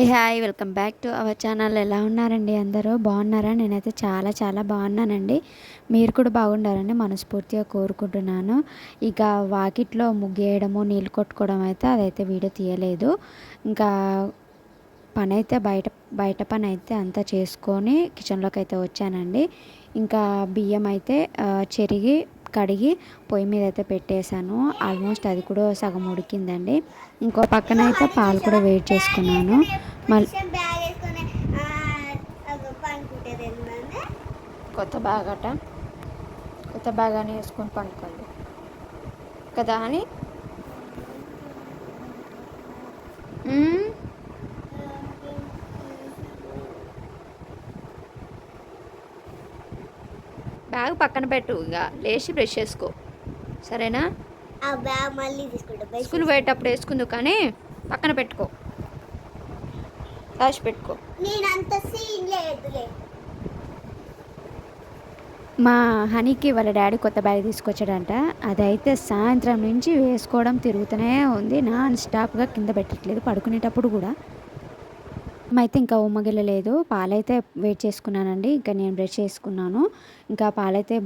A hi welcome back to our channel ఎలా ఉన్నారండి అందరూ? బాగున్నారా? నేనైతే చాలా చాలా బాగున్నానండి. మీరు కూడా బాగుండాలని మనస్ఫూర్తిగా కోరుకుంటున్నాను. ఇక వాకిట్లో ముగ్గేయడము నీళ్ళు కొట్టుకోవడం అయితే అదైతే వీడియో తీయలేదు. ఇంకా పని అయితే బయట బయట పని అయితే అంతా చేసుకొని కిచెన్లోకి అయితే వచ్చానండి. ఇంకా బియ్యం అయితే చెరిగి కడిగి పొయ్యి మీద అయితే పెట్టేశాను. ఆల్మోస్ట్ అది కూడా సగం ఉడికిందండి. ఇంకో పక్కన అయితే పాలు కూడా వెయిట్ చేసుకున్నాను. కొత్త బ్యాగ్ అట. కొత్త బ్యాగ్ అని వేసుకొని పండుకోండి. కదా అని. బ్యాగ్ పక్కన పెట్టు ఇక లేచి బ్రష్ చేసుకో. సరేనా? ఆ బ్యాగ్ మళ్ళీ తీసుకుంటా స్కూల్ పోయేటప్పుడు వేసుకుందు కానీ పక్కన పెట్టుకో. దాచి పెట్టుకో. నేను అంత సీన్ లేదులే. మా హనీకి వాళ్ళ డాడీ కొత్త బ్యాగ్ తీసుకొచ్చాడంట. అదైతే సాయంత్రం నుంచి వేసుకోవడం తిరుగుతూనే ఉంది. నాన్ స్టాప్గా కింద పెట్టట్లేదు. పడుకునేటప్పుడు కూడా. అయితే ఇంకా ఉమ్మగిల్లలేదు పాలైతే వెయిట్ చేసుకున్నానండి. ఇంకా నేను బ్రష్ చేసుకున్నాను. ఇంకా పాలైతే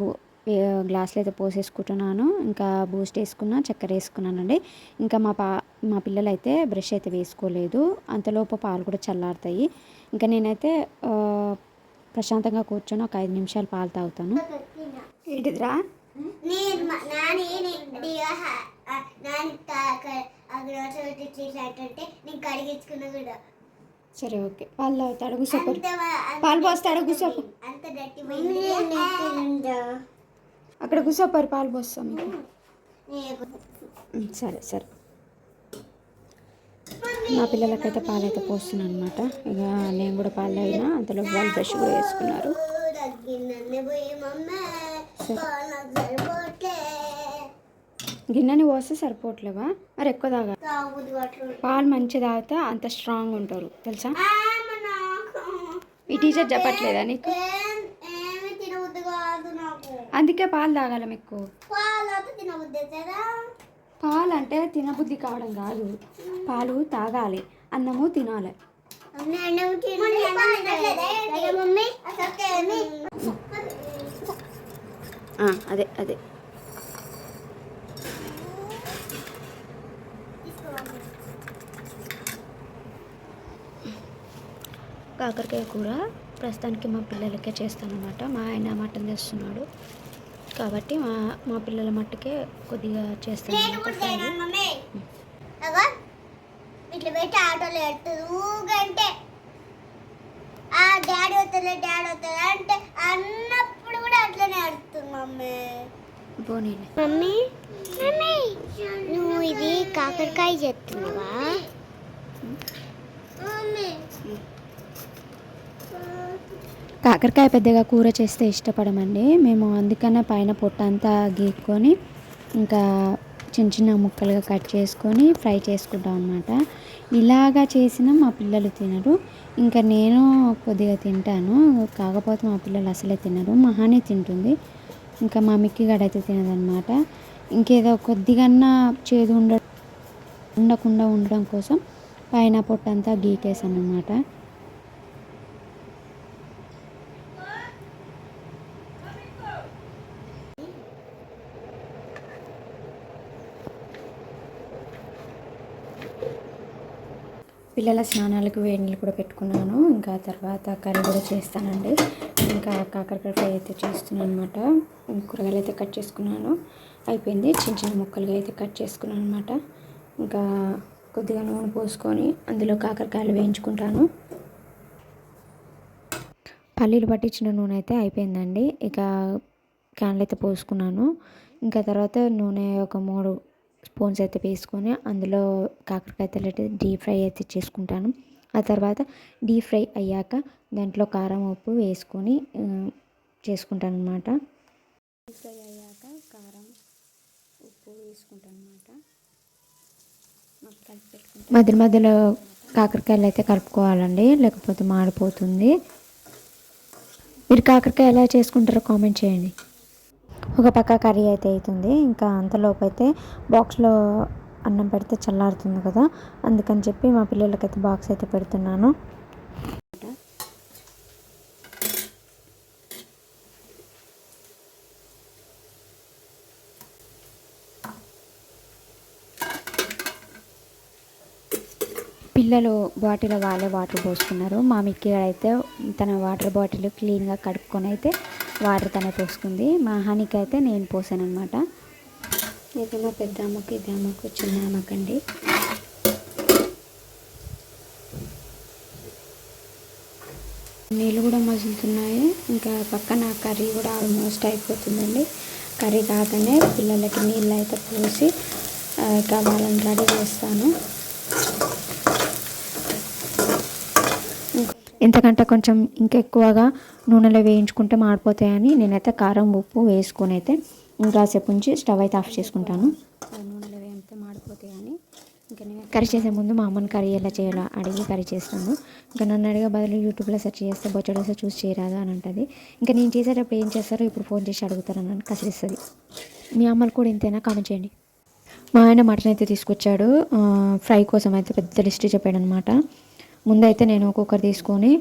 గ్లాసులో అయితే పోసేసుకుంటున్నాను ఇంకా బూస్ట్ వేసుకున్నా చక్కెర వేసుకున్నానండి. ఇంకా మా పా మా పిల్లలు అయితే బ్రష్ అయితే వేసుకోలేదు. అంతలోపు పాలు కూడా చల్లారుతాయి. ఇంకా నేనైతే ప్రశాంతంగా కూర్చొని ఒక ఐదు నిమిషాలు పాలు తాగుతాను. ఏంటిదిరా? సరే ఓకే. పాలు తాగుతాడు పాలు పోస్తాడు కూసోపు అంత అక్కడ కూసోపారు పాలు పోస్తాం మీకు సరే సరే. మా పిల్లలకైతే పాలు అయితే పోస్తున్నాను అనమాట ఇక నేను కూడా పాలు తాగినా అంతలో వాళ్ళు బ్రష్ కూడా వేసుకున్నారు. గిన్నెని పోస్తే సరిపోవట్లేవా? మరి ఎక్కువ తాగా. పాలు మంచిగా తాగితే అంత స్ట్రాంగ్ ఉంటారు తెలుసా? ఈ టీచర్ చెప్పట్లేదా నీకు ఏం ఏమి తినబుద్ధి కాదు నాకు అందుకే పాలు తాగాల మీకు పాలు అంటే తినబుద్ధి కావడం కాదు. పాలు తాగాలి. అన్నము తినాలి. మమ్మీ ఆ, అదే అదే. కాకరకాయ కూర ప్రస్తుతానికి మా పిల్లలకే చేస్తానన్నమాట. మా ఆయన మటన్ తెస్తున్నాడు. కాబట్టి మా మా పిల్లల మట్టుకే కొద్దిగా చేస్తాను ఇట్లా పెట్టి ఆటోలో ఎడుతుంది ఊగంటే ఆ డాడీ డాడీ అంటే అన్నప్పుడు కూడా అట్లనే ఆడుతుంది మమ్మీ. పోనీలే. మమ్మీ మమ్మీ నువ్వు ఇది కాకరకాయ చెప్తున్నావా మమ్మీ కాకరకాయ పెద్దగా కూర చేస్తే ఇష్టపడమండి. మేము అందుకనే పైన పొట్ట అంతా గీక్కొని ఇంకా చిన్న చిన్న ముక్కలుగా కట్ చేసుకొని ఫ్రై చేసుకుంటాం అనమాట ఇలాగా చేసిన మా పిల్లలు తినరు. ఇంకా నేను కొద్దిగా తింటాను. కాకపోతే మా పిల్లలు అసలే తినరు. మహానే తింటుంది. ఇంకా మా మిక్కి గడైతే తినదనమాట ఇంకేదో కొద్దిగన్నా చేదు ఉండ ఉండకుండా ఉండడం కోసం పైన పొట్టంతా గీకేసాను అనమాట పిల్లల స్నానాలకు వేడి నీళ్ళు కూడా పెట్టుకున్నాను. ఇంకా తర్వాత కర్రీ కూడా చేస్తానండి. ఇంకా కాకరకాయ ఫ్రై అయితే చేస్తున్నాను అనమాట కూరగాయలు అయితే కట్ చేసుకున్నాను. అయిపోయింది. చిన్న చిన్న ముక్కలుగా అయితే కట్ చేసుకున్నాను అనమాట ఇంకా కొద్దిగా నూనె పోసుకొని అందులో కాకరకాయలు వేయించుకుంటాను. పల్లీలు పట్టించిన నూనె అయితే అయిపోయిందండి. ఇక క్యాన్లు అయితే పోసుకున్నాను. ఇంకా తర్వాత నూనె ఒక మూడు స్పూన్స్ అయితే వేసుకొని అందులో కాకరకాయ తెల్లటి డీప్ ఫ్రై అయితే చేసుకుంటాను. ఆ తర్వాత డీప్ ఫ్రై అయ్యాక దాంట్లో కారం ఉప్పు వేసుకొని చేసుకుంటాను అనమాట డీప్ ఫ్రై అయ్యాక కారం ఉప్పు వేసుకుంటాను అనమాట మధ్య మధ్యలో కాకరకాయలు అయితే కలుపుకోవాలండి లేకపోతే మాడిపోతుంది. మీరు కాకరకాయ ఎలా చేసుకుంటారో కామెంట్ చేయండి. ఒక పక్క కర్రీ అయితే అవుతుంది ఇంకా అంతలోపు అయితే బాక్స్లో అన్నం పెడితే చల్లారుతుంది కదా. అందుకని చెప్పి మా పిల్లలకైతే బాక్స్ అయితే పెడుతున్నాను. పిల్లలు బాటిల్ వాళ్ళే వాటర్ పోసుకున్నారు. మా మిక్కీ అయితే తన వాటర్ బాటిల్ క్లీన్గా కడుక్కొని అయితే వాటర్ తనే పోసుకుంది. మా హనీకి అయితే నేను పోసాను అనమాట ఇది మా పెద్ద అమ్మకు ఇది అమ్మకు చిన్న అమ్మకండి నీళ్ళు కూడా మసులుతున్నాయి. ఇంకా పక్కన కర్రీ కూడా ఆల్మోస్ట్ అయిపోతుందండి. కర్రీ కాగానే పిల్లలకి నీళ్ళు అయితే పోసి ఆ, ఇక వాళ్ళని రెడీ చేస్తాను. ఇంతకంటే కొంచెం ఇంకెక్కువగా నూనెలో వేయించుకుంటే మాడిపోతాయని నేనైతే కారం ఉప్పు వేసుకొని అయితే ఇంకాసేపు ఉంచి స్టవ్ అయితే ఆఫ్ చేసుకుంటాను. నూనెలో వేయితే మాడిపోతాయని ఇంకా నేను కర్రీ చేసే ముందు మా అమ్మని కర్రీ ఎలా చేయాలో అడిగి కర్రీ చేస్తాను. ఇంకా నన్ను అడిగే బదులు యూట్యూబ్లో సెర్చ్ చేస్తే బొచ్చడేసో చూసి చేయరాదు అని అంటుంది. ఇంకా నేను చేసేటప్పుడు ఏం చేస్తారో ఇప్పుడు ఫోన్ చేసి అడుగుతారని కసిరిస్తుంది. మీ అమ్మలు కూడా ఇంతేనా? కామెంట్ చేయండి. మా ఆయన మటన్ అయితే తీసుకొచ్చాడు. ఫ్రై కోసం అయితే పెద్ద లిస్ట్ చెప్పాడు అనమాట ముందైతే నేను కుక్కర్ తీసుకొని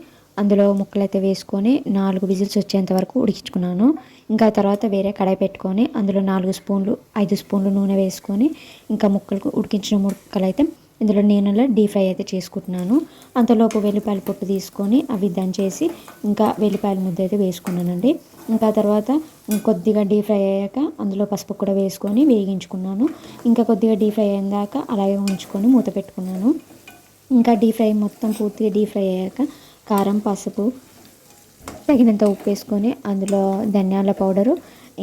అందులో ముక్కలు అయితే వేసుకొని నాలుగు విజిల్స్ వచ్చేంత వరకు ఉడికించుకున్నాను. ఇంకా తర్వాత వేరే కడాయి పెట్టుకొని అందులో నాలుగు స్పూన్లు ఐదు స్పూన్లు నూనె వేసుకొని ఇంకా ముక్కలకు ఉడికించిన ముక్కలు అయితే ఇందులో నేనలో డీప్ ఫ్రై అయితే చేసుకుంటున్నాను. అంతలోపు వెల్లిపాయల పొట్టు తీసుకొని అవి దంచేసి ఇంకా వెల్లిపాయల ముద్ద అయితే వేసుకున్నానండి. ఇంకా తర్వాత కొద్దిగా డీప్ ఫ్రై అయ్యాక అందులో పసుపు కూడా వేసుకొని వేగించుకున్నాను. ఇంకా కొద్దిగా డీప్ ఫ్రై అయిన దాకా అలాగే ఉంచుకొని మూత పెట్టుకున్నాను. ఇంకా డీప్ ఫ్రై మొత్తం పూర్తిగా డీప్ ఫ్రై అయ్యాక కారం పసుపు తగినంత ఉప్పు వేసుకొని అందులో ధనియాల పౌడరు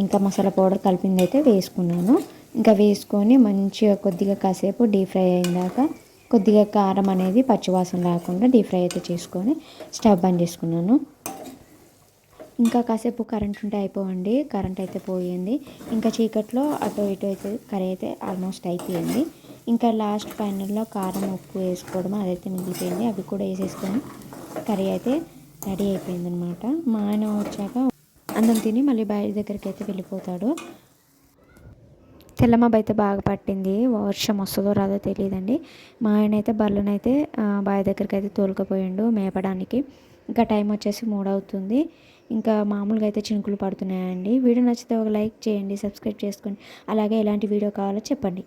ఇంకా మసాలా పౌడర్ కలిపింది అయితే వేసుకున్నాను. ఇంకా వేసుకొని మంచిగా కొద్దిగా కాసేపు డీప్ ఫ్రై అయిందాక కొద్దిగా కారం అనేది పచ్చివాసన రాకుండా డీప్ ఫ్రై అయితే చేసుకొని స్టవ్ బంద్ చేసుకున్నాను. ఇంకా కాసేపు కరెంట్ ఉంటే అయిపోవండి. కరెంట్ అయితే పోయింది. ఇంకా చీకట్లో అటు ఇటు అయితే కర్రీ అయితే ఆల్మోస్ట్ అయిపోయింది. ఇంకా లాస్ట్ ఫైనల్లో కారం ఉప్పు వేసుకోవడం అదైతే మిగిలిపోయింది. అవి కూడా వేసేసుకొని కర్రీ అయితే రెడీ అయిపోయింది అనమాట మా ఆయన వచ్చాక అన్నం తిని మళ్ళీ బయట దగ్గరికి అయితే వెళ్ళిపోతాడు. తెల్లమబ్బ అయితే బాగా పట్టింది. వర్షం వస్తుందో రాదో తెలియదండి. మా ఆయన అయితే బర్రెనైతే బావి దగ్గరికి అయితే తోలుకపోయిండు మేపడానికి. ఇంకా టైం వచ్చేసి మూడు అవుతుంది. ఇంకా మామూలుగా అయితే చినుకులు పడుతున్నాయండి. వీడియో నచ్చితే ఒక లైక్ చేయండి సబ్స్క్రైబ్ చేసుకోండి. అలాగే ఎలాంటి వీడియో కావాలో చెప్పండి.